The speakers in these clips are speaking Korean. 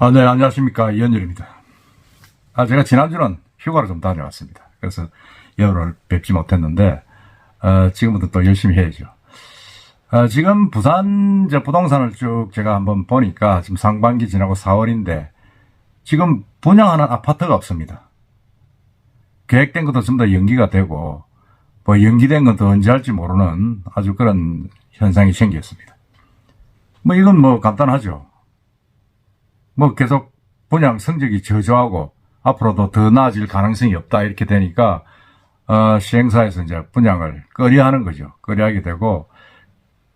아, 네, 안녕하십니까. 이현열입니다. 아, 제가 지난주는 휴가를 좀 다녀왔습니다. 그래서 여러를 뵙지 못했는데, 어, 지금부터 또 열심히 해야죠. 어, 지금 부산 이제 부동산을 쭉 제가 한번 보니까 지금 상반기 지나고 4월인데, 지금 분양하는 아파트가 없습니다. 계획된 것도 전부 다 연기가 되고, 뭐 연기된 것도 언제 할지 모르는 아주 그런 현상이 생겼습니다. 뭐 이건 뭐 간단하죠. 뭐 계속 분양 성적이 저조하고 앞으로도 더 나아질 가능성이 없다 이렇게 되니까 어, 시행사에서 이제 분양을 꺼려하는 거죠. 꺼려하게 되고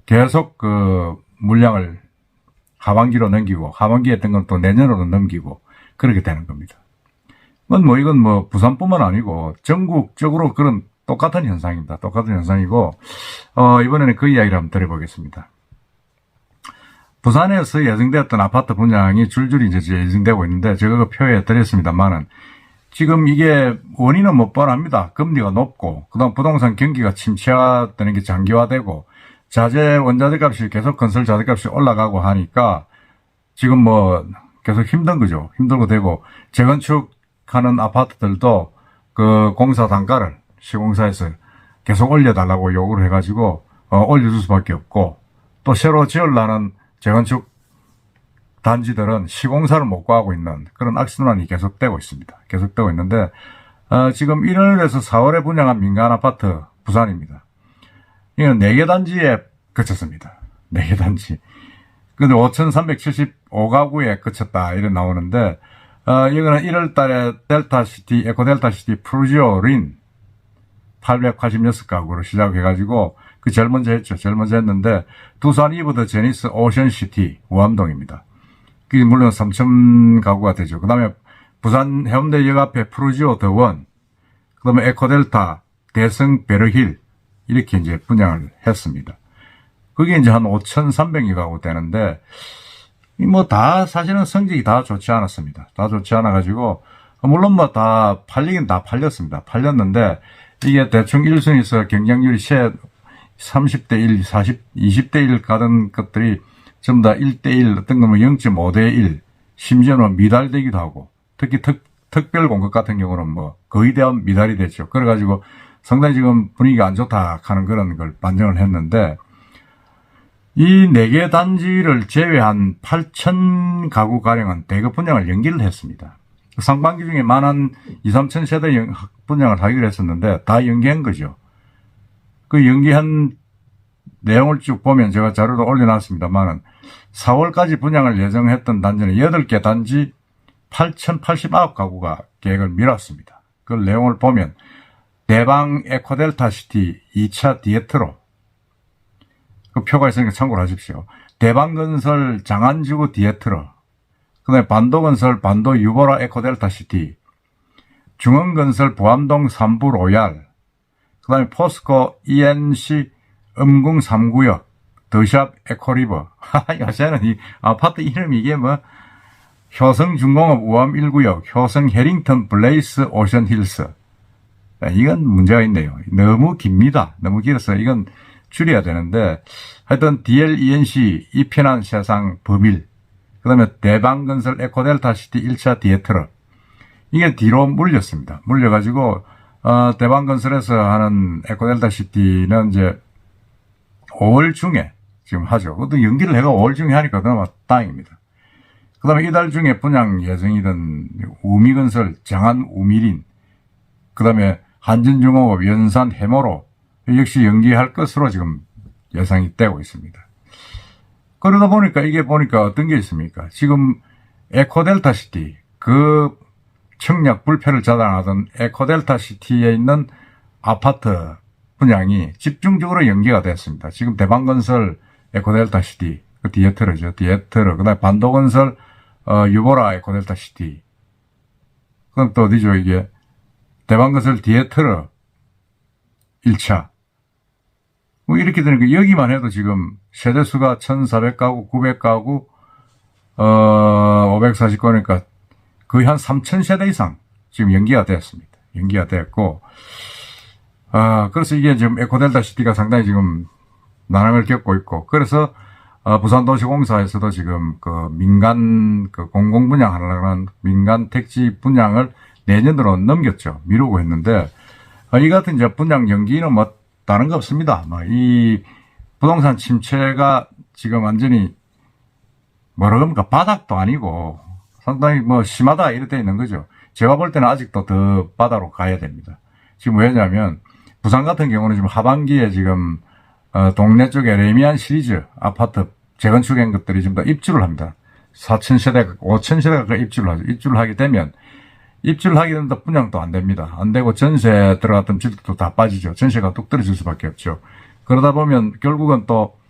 계속 그 물량을 하반기로 넘기고 하반기에 했던 건 또 내년으로 넘기고 그렇게 되는 겁니다. 뭐 이건 뭐 부산뿐만 아니고 전국적으로 그런 똑같은 현상입니다. 똑같은 현상이고 어, 이번에는 그 이야기를 한번 드려보겠습니다. 부산에서 예정되었던 아파트 분양이 줄줄이 이제 예정되고 있는데 제가 그 표에 드렸습니다만은 지금 이게 원인은 뭐 뻔합니다. 금리가 높고 그다음 부동산 경기가 침체화되는 게 장기화되고 자재 원자재 값이 계속 건설 자재 값이 올라가고 하니까 지금 뭐 계속 힘든 거죠. 힘들고 되고 재건축하는 아파트들도 그 공사 단가를 시공사에서 계속 올려달라고 요구를 해가지고 어, 올려줄 수밖에 없고 또 새로 지으려는 재건축 단지들은 시공사를 못 구하고 있는 그런 악순환이 계속되고 있습니다. 계속되고 있는데 어, 지금 1월에서 4월에 분양한 민간 아파트 부산입니다. 이건 4개 단지에 그쳤습니다. 4개 단지. 근데 5,375가구에 그쳤다 이래 나오는데 어, 이거는 1월 달에 델타시티, 에코델타시티 프루지오 린 886가구로 시작해가지고 그 제일 먼저 했죠. 제일 먼저 했는데 두산 이브드 제니스 오션시티 우암동입니다. 물론 3천 가구가 되죠. 그 다음에 부산 해운대 역 앞에 프루지오 더원, 그 다음에 에코델타, 대성 베르힐 이렇게 이제 분양을 했습니다. 그게 이제 한 5,300여 가구 되는데 뭐 다 사실은 성적이 다 좋지 않았습니다. 다 좋지 않아 가지고 물론 뭐 다 팔리긴 다 팔렸습니다. 팔렸는데 이게 대충 1순위에서 경쟁률이 세 30대 1, 40, 20대 1 가던 것들이 전부 다 1대 1, 어떤 거면 0.5대 1, 심지어는 미달되기도 하고, 특히 특, 특별 공급 같은 경우는 뭐 거의 대한 미달이 됐죠. 그래가지고 상당히 지금 분위기가 안 좋다 하는 그런 걸 반영을 했는데, 이 네 개 단지를 제외한 8천 가구 가량은 대거 분양을 연기를 했습니다. 상반기 중에 만한 2, 3천 세대 연- 분양을 하기로 했었는데 다 연기한 거죠. 그 연기한 내용을 쭉 보면 제가 자료도 올려놨습니다만은 4월까지 분양을 예정했던 단지는 8개 단지 8,089가구가 계획을 미뤘습니다. 그 내용을 보면 대방 에코델타 시티 2차 디에트로 그 표가 있으니까 참고를 하십시오. 대방건설 장안지구 디에트로 그 다음에 반도건설 반도 유보라 에코델타 시티 중원건설 부암동 3부 로얄 그 다음에 포스코 ENC 음궁 3구역, 더샵 에코리버. 요새는 이 아파트 이름 이게 뭐, 효성중공업 우암 1구역, 효성 해링턴 블레이스 오션 힐스. 아, 이건 문제가 있네요. 너무 깁니다. 너무 길어서 이건 줄여야 되는데, 하여튼 DLENC 이편한 세상 범일, 그 다음에 대방건설 에코델타시티 1차 디에트러. 이게 뒤로 물렸습니다. 물려가지고, 어, 대방건설에서 하는 에코델타 시티는 이제 5월 중에 지금 하죠. 그것도 연기를 해가 5월 중에 하니까 그나마 다행입니다. 그 다음에 이달 중에 분양 예정이던 우미건설, 장안 우미린, 그 다음에 한전중공업, 연산 해모로 역시 연기할 것으로 지금 예상이 되고 있습니다. 그러다 보니까 이게 보니까 어떤 게 있습니까? 지금 에코델타 시티, 그 청약 불패를 자당하던 에코델타 시티에 있는 아파트 분양이 집중적으로 연기가 됐습니다. 지금 대방건설 에코델타 시티, 그 디에트르죠. 디에트르. 그 다음에 반도건설, 어, 유보라 에코델타 시티. 그럼 또 어디죠, 이게? 대방건설 디에트르 1차. 뭐 이렇게 되니까 여기만 해도 지금 세대수가 1,400가구, 900가구, 어, 540가구니까 거의 한 3,000세대 이상 지금 연기가 됐습니다. 연기가 됐고, 아, 그래서 이게 지금 에코델타 시티가 상당히 지금 난항을 겪고 있고, 그래서, 어, 부산도시공사에서도 지금 그 민간 그 공공 분양하려는 민간 택지 분양을 내년으로 넘겼죠. 미루고 했는데 어, 이 같은 이제 분양 연기는 뭐 다른 거 없습니다. 뭐 이 부동산 침체가 지금 완전히 뭐라 그럽니까 바닥도 아니고 상당히 뭐 심하다 이렇게 있는 거죠. 제가 볼 때는 아직도 더 바다로 가야 됩니다. 지금 왜냐하면 부산 같은 경우는 지금 하반기에 지금 어, 동네 쪽에 레미안 시리즈 아파트 재건축한 것들이 지금 다 입주를 합니다. 4천 세대, 5천 세대 가까이 입주를 하죠. 입주를 하게 되면 입주를 하게 되면 또 분양도 안 됩니다. 안 되고 전세 들어갔던 집도 다 빠지죠. 전세가 뚝 떨어질 수밖에 없죠. 그러다 보면 결국은 또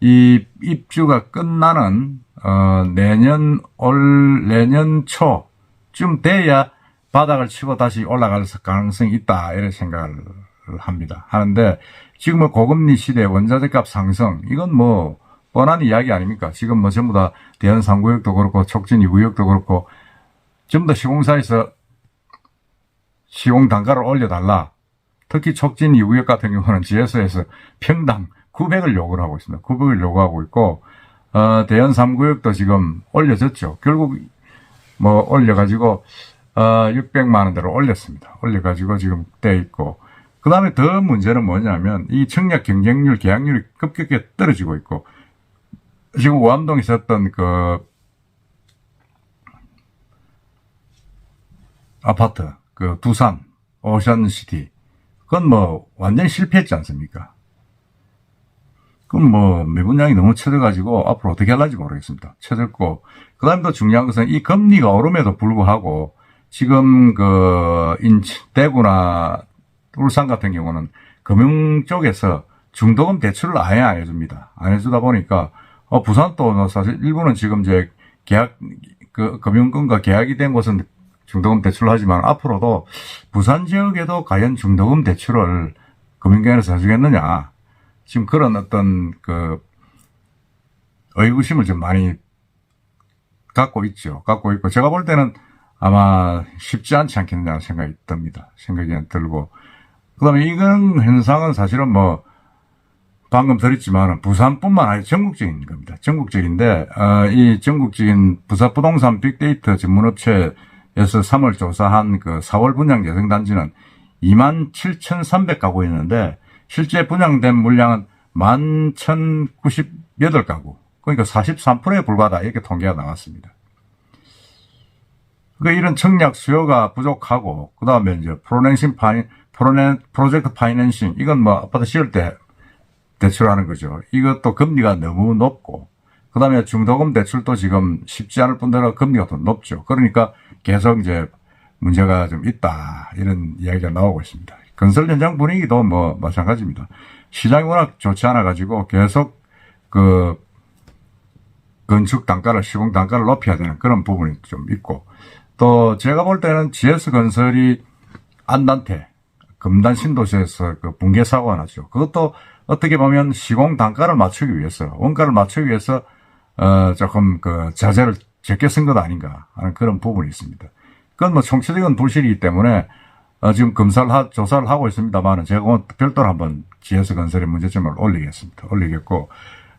이 입주가 끝나는 어, 내년 올 내년 초쯤 돼야 바닥을 치고 다시 올라갈 가능성이 있다 이런 생각을 합니다. 하는데 지금 뭐 고금리 시대 원자재값 상승 이건 뭐 뻔한 이야기 아닙니까? 지금 뭐 전부 다 대연 3구역도 그렇고 촉진 2구역도 그렇고 전부 다 시공사에서 시공 단가를 올려달라. 특히 촉진 2구역 같은 경우는 GS에서 평당 900을 요구를 하고 있습니다. 900을 요구하고 있고 어, 대연 3구역도 지금 올려졌죠. 결국 뭐 올려가지고 어, 600만 원대로 올렸습니다. 올려가지고 지금 돼 있고 그 다음에 더 문제는 뭐냐면 이 청약 경쟁률 계약률이 급격히 떨어지고 있고 지금 오암동에 있었던 그 아파트 그 두산 오션시티 그건 뭐 완전히 실패했지 않습니까? 그럼 뭐 매분량이 너무 쳐져가지고 앞으로 어떻게 할지 모르겠습니다. 쳐졌고 그 다음에 또 중요한 것은 이 금리가 오름에도 불구하고 지금 그 인천 대구나 울산 같은 경우는 금융 쪽에서 중도금 대출을 아예 안 해줍니다. 안 해주다 보니까 어 부산도 뭐 사실 일부는 지금 이제 계약 그 금융권과 계약이 된 곳은 중도금 대출을 하지만 앞으로도 부산 지역에도 과연 중도금 대출을 금융권에서 해주겠느냐 지금 그런 어떤 그 의구심을 좀 많이 갖고 있죠. 갖고 있고 제가 볼 때는 아마 쉽지 않지 않겠느냐 생각이 듭니다. 생각이 들고 그다음에 이런 현상은 사실은 뭐 방금 들었지만 부산뿐만 아니라 전국적인 겁니다. 전국적인데 어, 이 전국적인 부산 부동산 빅데이터 전문업체에서 3월 조사한 그 4월 분양 예정 단지는 2만 7,300 가구 있는데 실제 분양된 물량은 11,098가구. 그러니까 43%에 불과하다 이렇게 통계가 나왔습니다. 그 이런 청약 수요가 부족하고 그 다음에 이제 프로냉싱 파이 프로네, 프로젝트 파이낸싱 이건 뭐 아파트 지을 때 대출하는 거죠. 이것도 금리가 너무 높고 그 다음에 중도금 대출도 지금 쉽지 않을 뿐더러 금리가 더 높죠. 그러니까 계속 이제 문제가 좀 있다 이런 이야기가 나오고 있습니다. 건설 현장 분위기도 뭐 마찬가지입니다. 시장이 워낙 좋지 않아 가지고 계속 그 건축 단가를 시공 단가를 높여야 되는 그런 부분이 좀 있고 또 제가 볼 때는 GS 건설이 안단태 금단 신도시에서 그 붕괴 사고가 났죠. 그것도 어떻게 보면 시공 단가를 맞추기 위해서 원가를 맞추기 위해서 어 조금 그 자재를 적게 쓴 것 아닌가 하는 그런 부분이 있습니다. 그건 뭐 총체적인 불실이기 때문에 어 지금 검사를 하, 조사를 하고 있습니다만은 제가 오늘 별도로 한번 GS 건설의 문제점을 올리겠습니다. 올리겠고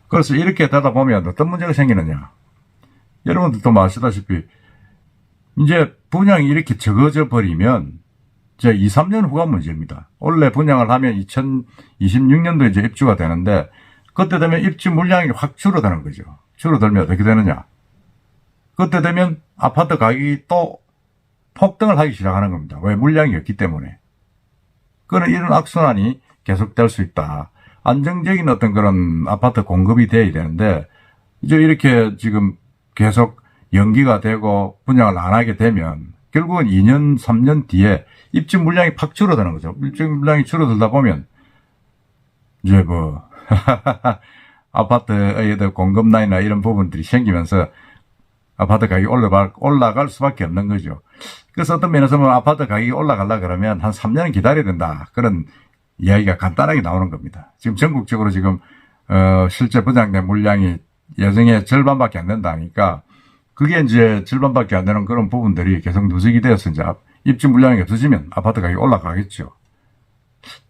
그래서 이렇게 되다 보면 어떤 문제가 생기느냐. 여러분들도 아시다시피 이제 분양이 이렇게 적어져 버리면 이제 2, 3년 후가 문제입니다. 원래 분양을 하면 2026년도에 이제 입주가 되는데 그때 되면 입주 물량이 확 줄어드는 거죠. 줄어들면 어떻게 되느냐. 그때 되면 아파트 가격이 또 폭등을 하기 시작하는 겁니다. 왜? 물량이 없기 때문에. 그는 이런 악순환이 계속될 수 있다. 안정적인 어떤 그런 아파트 공급이 돼야 되는데 이제 이렇게 지금 계속 연기가 되고 분양을 안 하게 되면 결국은 2년, 3년 뒤에 입주 물량이 팍 줄어드는 거죠. 입주 물량이 줄어들다 보면 이제 뭐 아파트의 공급 라인이나 이런 부분들이 생기면서 아파트 가격이 올라갈, 올라갈 수밖에 없는 거죠. 그래서 어떤 면에서 보면 아파트 가격이 올라가려 그러면 한 3년은 기다려야 된다. 그런 이야기가 간단하게 나오는 겁니다. 지금 전국적으로 지금 어, 실제 분양된 물량이 예정의 절반밖에 안 된다니까 그게 이제 절반밖에 안 되는 그런 부분들이 계속 누적이 되어서 이제 입주 물량이 없어지면 아파트 가격이 올라가겠죠.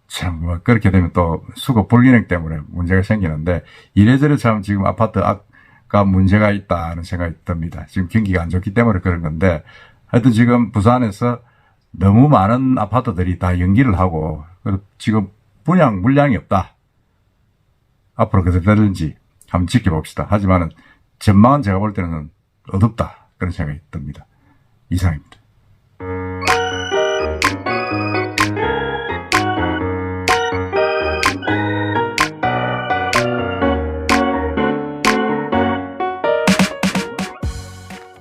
참, 뭐 그렇게 되면 또 수급 불균형 때문에 문제가 생기는데, 이래저래 참 지금 아파트 가 문제가 있다는 생각이 듭니다. 지금 경기가 안 좋기 때문에 그런 건데, 하여튼 지금 부산에서 너무 많은 아파트들이 다 연기를 하고, 지금 분양 물량이 없다. 앞으로 그렇게 되는지 한번 지켜봅시다. 하지만은 전망은 제가 볼 때는 어둡다. 그런 생각이 듭니다. 이상입니다.